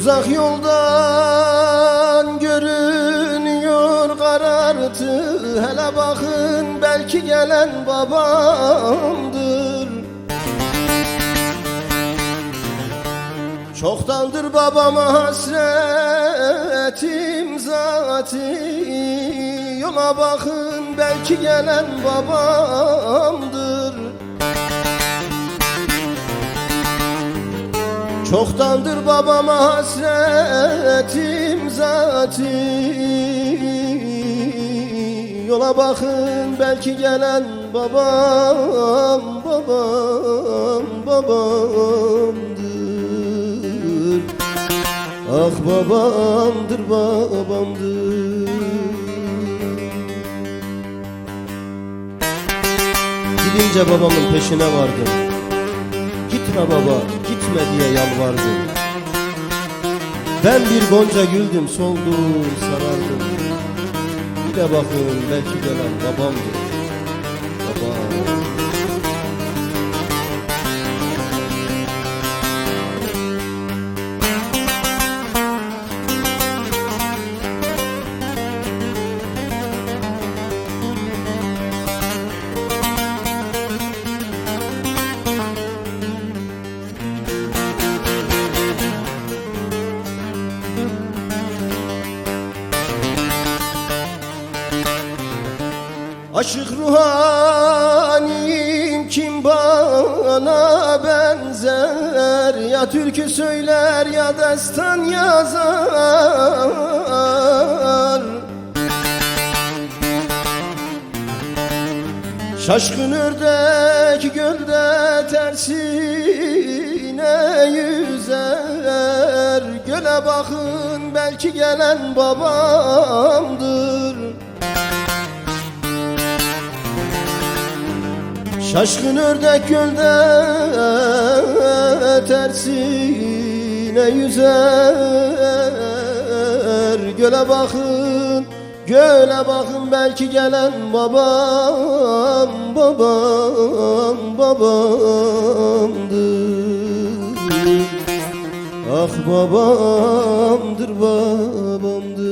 Uzak yoldan görünüyor karartı. Hele bakın belki gelen babamdır. Çoktandır babama hasretim zati Yola bakın belki gelen babamdır Çoktandır babama hasretim zati Yola bakın belki gelen babam babam babamdır. Ah babamdır babamdır. Gidince babamın peşine vardım. Gitme baba, gitme diye yalvardım. Ben bir gonca güldüm, soldum, sarardım. Bir de bakın belki gelen babamdır. Babam. Aşık ruhanim kim bana benzer? Ya türkü söyler ya destan yazar. Şaşkın ördek gölde tersine yüzer. Göle bakın belki gelen babamdır Şaşkın ördek gölde tersine yüzer. Göle bakın, göle bakın belki gelen babam Babam, babamdır. Ah babamdır, babamdır